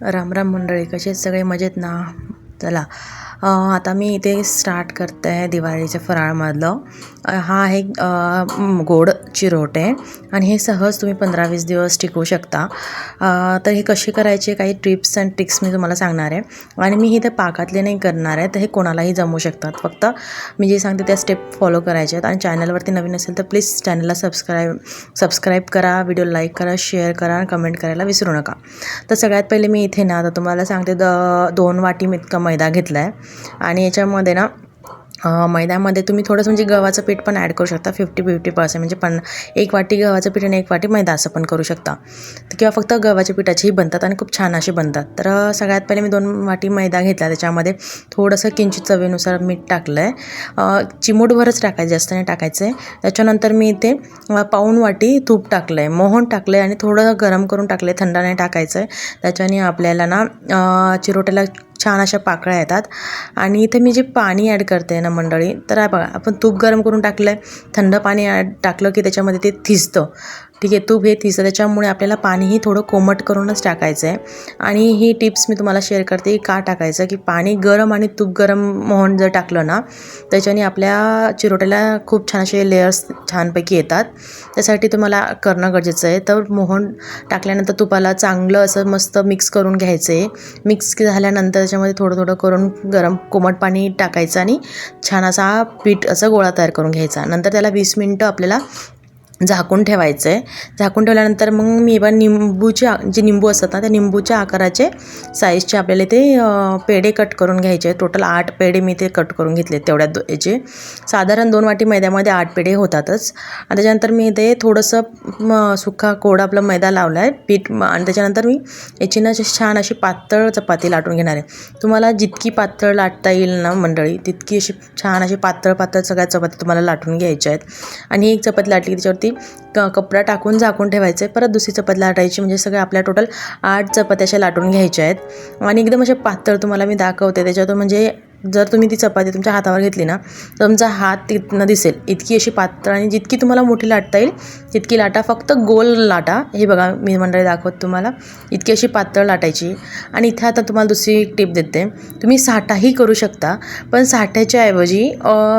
राम राम मंडळी कसे आहेत? सगळे मजेत ना? चला. आता मी इथे स्टार्ट करते आहे दिवाळीच्या फराळमधलं. हा आहे गोड चिरोटे. आणि हे सहज तुम्ही पंधरा वीस दिवस टिकवू शकता. तर हे कसे करायचे काही टिप्स अँड ट्रिक्स मी तुम्हाला सांगणार आहे. आणि मी इथे पाकातले नाही करणार आहे तर हे कोणालाही जमू शकतात. फक्त मी जे सांगते त्या स्टेप फॉलो करायचे आहेत. आणि चॅनलवरती नवीन असेल तर प्लीज चॅनलला सबस्क्राईब सबस्क्राईब करा व्हिडिओ लाईक करा शेअर करा आणि कमेंट करायला विसरू नका. तर सगळ्यात पहिले मी इथे ना आता तुम्हाला सांगते द दोन वाटी मी मैदा घेतला आहे आणि याच्यामध्ये ना मैद्यामध्ये तुम्ही थोडंसं म्हणजे गव्हाचं पीठ पण ॲड करू शकता फिफ्टी फिफ्टी पर्सेंट म्हणजे पण एक वाटी गव्हाचं पीठ आणि एक वाटी मैदा असं पण करू शकता. तर किंवा फक्त गव्हाच्या पिठाचीही बनतात आणि खूप छान अशी बनतात. तर सगळ्यात पहिले मी दोन वाटी मैदा घेतला. त्याच्यामध्ये थोडंसं किंचित चवीनुसार मीठ टाकलं आहे चिमूटभरच टाकायचं जास्त नाही टाकायचं आहे त्याच्यानंतर मी इथे पाऊण वाटी तूप टाकलं आहे मोहन टाकलं आहे आणि थोडं गरम करून टाकलं आहे थंड नाही टाकायचं आहे त्याच्याने आपल्याला ना चिरोट्याला छान अशा पाकळ्या येतात. आणि इथे मी जे पाणी ॲड करते ना मंडळी तर बघा आपण तूप गरम करून टाकलं आहे थंड पाणी ॲड टाकलं की त्याच्यामध्ये ते थिजतं. ठीक आहे तूप हे थिजतं त्याच्यामुळे आपल्याला पाणीही थोडं कोमट करूनच टाकायचं आहे. आणि ही टिप्स मी तुम्हाला शेअर करते का टाकायचं की पाणी गरम आणि तूप गरम मोहन जर टाकलं ना त्याच्याने आपल्या चिरोट्याला खूप छान असे लेयर्स छानपैकी येतात. त्यासाठी तुम्हाला करणं गरजेचं आहे. तर मोहन टाकल्यानंतर तुपाला चांगलं असं मस्त मिक्स करून घ्यायचं आहे मिक्स झाल्यानंतर त्याच्यामध्ये थोडं थोडं करून गरम कोमट पाणी टाकायचं आणि छान असा पीठ असं गोळा तयार करून घ्यायचा. नंतर त्याला वीस मिनटं आपल्याला झाकून ठेवायचं आहे झाकून ठेवल्यानंतर मग मी बा निंबूचे जे निंबू असतात ना त्या निंबूच्या आकाराचे साईजचे आपल्याला ते पेढे कट करून घ्यायचे. टोटल आठ पेढे मी ते कट करून घेतले तेवढ्या दो याचे. साधारण दोन वाटी मैद्यामध्ये आठ पेढे होतातच. आणि त्याच्यानंतर मी ते थोडंसं सुखा कोड आपला मैदा लावला आहे पीठ आणि त्याच्यानंतर मी याची ना अशी छान अशी पातळ चपाती लाटून घेणार आहे. तुम्हाला जितकी पातळ लाटता येईल ना मंडळी तितकी अशी छान अशी पातळ पातळ सगळ्या चपाती तुम्हाला लाटून घ्यायच्या आहेत. आणि एक चपाती लाटली की त्याच्यावरती क कपडा टाकून झाकून ठेवायचं. आहे परत दुसरी चपाती लाटायची. म्हणजे सगळ्या आपल्या टोटल आठ चपात्या अशा लाटून घ्यायच्या आहेत. आणि एकदम अशा पातळ तुम्हाला मी दाखवते. त्याच्यातून म्हणजे जर तुम्ही ती चपाती तुमच्या हातावर घेतली ना तर तुमचा हात तिथनं दिसेल. इतकी अशी पातळ आणि जितकी तुम्हाला मोठी लाटता येईल तितकी लाटा फक्त गोल लाटा. हे बघा मी मंडळी दाखवत तुम्हाला. इतकी अशी पातळ लाटायची. आणि इथे आता तुम्हाला दुसरी एक टिप देते. तुम्ही साठाही करू शकता पण साठ्याच्या ऐवजी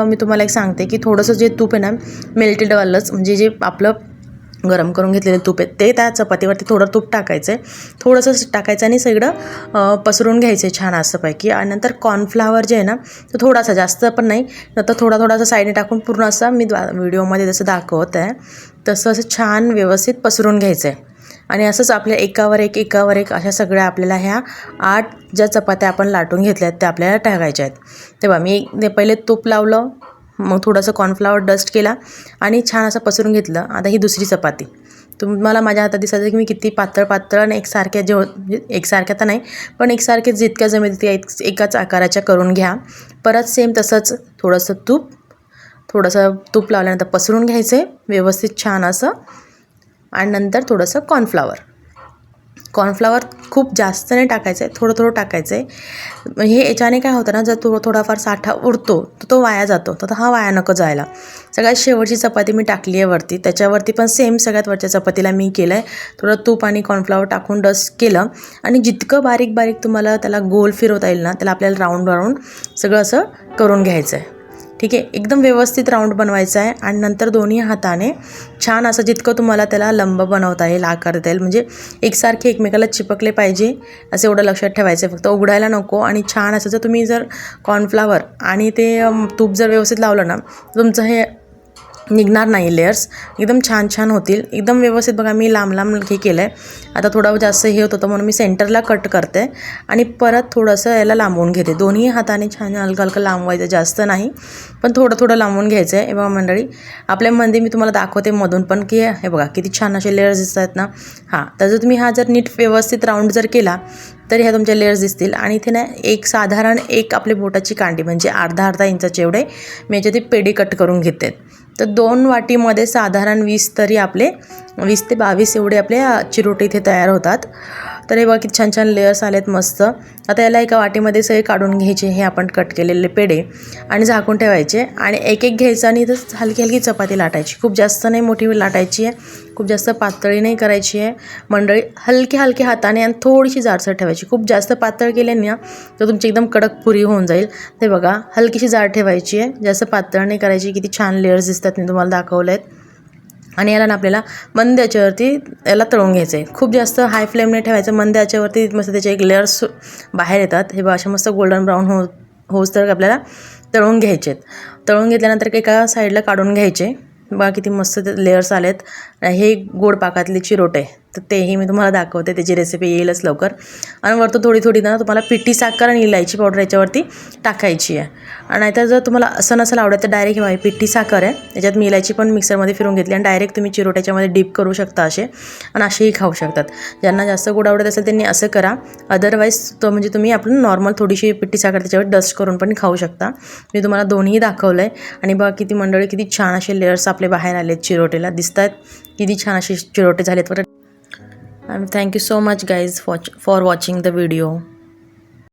मी तुम्हाला एक सांगते की थोडंसं जे तूप आहे ना मेल्टेडवालंच म्हणजे जे आपलं गरम करून घेतलेले तूप आहे ते त्या चपातीवरती थोडं तूप टाकायचं. आहे थोडंसं टाकायचं आणि सगळं पसरून घ्यायचं आहे छान असं पैकी आणि नंतर कॉर्नफ्लावर जे आहे ना तो थोडासा जास्त पण नाही. नंतर थोडा थोडासा साईडने टाकून पूर्ण असं मी द्वा- व्हिडिओमध्ये जसं दाखवत आहे तसं असं छान व्यवस्थित पसरून घ्यायचं आहे आणि असंच आपल्या एकावर एक एकावर एक अशा सगळ्या आपल्याला ह्या आठ ज्या चपात्या आपण लाटून घेतल्या आहेत त्या आपल्याला टाकायच्या आहेत. तेव्हा मी ते पहिले तूप लावलं. मग थोडंसं कॉर्नफ्लावर डस्ट केला आणि छान असं पसरून घेतलं. आता ही दुसरी चपाती. तुम्हाला माझ्या हातात दिसायचं की मी किती पातळ पातळ आणि एकसारख्या जे म्हणजे एकसारख्या तर नाही पण एकसारखे जितक्या जमेल ते एक एकाच आकाराच्या करून घ्या. परत सेम तसंच थोडंसं तूप थोडंसं तूप लावल्यानंतर पसरून घ्यायचं. आहे व्यवस्थित छान असं. आणि नंतर थोडंसं कॉर्नफ्लावर कॉर्नफ्लावर खूप जास्त नाही टाकायचं आहे थोडं थोडं टाकायचं आहे हे याच्याने काय होतं ना जर तो थोडाफार साठा उरतो तर तो वाया जातो. तर हा वाया नको जायला. सगळ्यात शेवटची चपाती मी टाकली आहे वरती. त्याच्यावरती पण सेम सगळ्यात वरच्या चपातीला मी केलं आहे थोडं तूप आणि कॉर्नफ्लावर टाकून डस्ट केलं. आणि जितकं बारीक बारीक तुम्हाला त्याला गोल फिरवता येईल ना त्याला आपल्याला राऊंड राऊंड सगळं असं करून घ्यायचं आहे ठीक आहे? एकदम व्यवस्थित राऊंड बनवायचा आहे आणि नंतर दोन्ही हाताने छान असं जितकं तुम्हाला त्याला लंब बनवता येईल आकार देता येईल. म्हणजे एकसारखे एकमेकाला चिपकले पाहिजे असं एवढं लक्षात ठेवायचं आहे. फक्त उघडायला नको आणि छान असं जर तुम्ही जर कॉर्नफ्लावर आणि ते तूप जर व्यवस्थित लावलं ना तुमचं हे निघणार नाही लेअर्स एकदम छान छान होतील. एकदम व्यवस्थित बघा मी लांब लांब हे केलं आहे आता थोडं जास्त हे होत होतं म्हणून मी सेंटरला कट करते. आणि परत थोडंसं याला लांबवून घेते. दोन्ही हाताने छान हलकं हलकं लांबवायचं जास्त नाही पण थोडं थोडं लांबवून घ्यायचं आहे हे बघा मंडळी आपल्यामध्ये मी तुम्हाला दाखवते मधून पण की हे बघा किती छान असे लेअर्स दिसत आहेत ना. हां तर जर तुम्ही हा जर नीट व्यवस्थित राऊंड जर केला तर ह्या तुमच्या लेअर्स दिसतील. आणि इथे ना एक साधारण एक आपली बोटाची कांडी म्हणजे अर्धा अर्धा इंचाचे एवढे मी याच्यात पेढी कट करून घेते. तर दोन वाटीमध्ये साधारण वीस तरी आपले वीस ते बावीस एवढे आपले चिरोटे इथे तयार होतात. तर हे बघा किती छान छान लेअर्स आलेत मस्त. आता याला एका वाटीमध्ये सगळे काढून घ्यायचे हे आपण कट केलेले पेढे. आणि झाकून ठेवायचे. आणि एक एक घ्यायचं आणि इथं हलकी हलकी चपाती लाटायची. खूप जास्त नाही मोठी लाटायची आहे. खूप जास्त पातळी नाही करायची आहे. मंडळी हलकी हलकी हाताने आणि थोडीशी जाडसर ठेवायची. खूप जास्त पातळ केल्याने ना तर तुमची एकदम कडक पुरी होऊन जाईल. ते बघा हलकीशी जाड ठेवायची आहे. जास्त पातळ नाही करायची. किती छान लेयर्स दिसतात मी तुम्हाला दाखवले आहेत आणि याला ना आपल्याला मंद याच्यावरती याला तळून घ्यायचं आहे खूप जास्त हाय फ्लेमने ठेवायचं मंद याच्यावरती मस्त त्याचे एक लेअर्स बाहेर येतात. हे असे मस्त गोल्डन ब्राऊन हो होस तर आपल्याला तळून घ्यायचे आहेत तळून घेतल्यानंतर एका साईडला काढून घ्यायचे. बघा किती मस्त ते लेअर्स आलेत हे गोड पाकातले चिरोटे तर तेही मी तुम्हाला दाखवते. त्याची रेसिपी येईलच लवकर. आणि वरतून थोडी थोडी ना तुम्हाला पिठी साखर आणि इलायची पावडर याच्यावरती टाकायची आहे. आणि नाहीतर जर तुम्हाला असं नसेल आवडत तर डायरेक्ट हे पिठी साखर आहे. याच्यात मी इलायची पण मिक्सरमध्ये फिरून घेतली आणि डायरेक्ट तुम्ही चिरोट्याच्यामध्ये डीप करू शकता असे. आणि असेही खाऊ शकतात. ज्यांना जास्त गोड आवडत असेल त्यांनी असं करा. अदरवाईज तो म्हणजे तुम्ही आपण नॉर्मल थोडीशी पिठी साखर त्याच्यावर डस्ट करून पण खाऊ शकता. मी तुम्हाला दोन्ही दाखवलं आहे आणि बघा किती मंडळी किती छान असे लेयर्स आपले बाहेर आले आहेत चिरोटेला. दिसत आहेत किती छान असे चिरोटे झालेत. बरं and thank you so much guys for, for watching the video.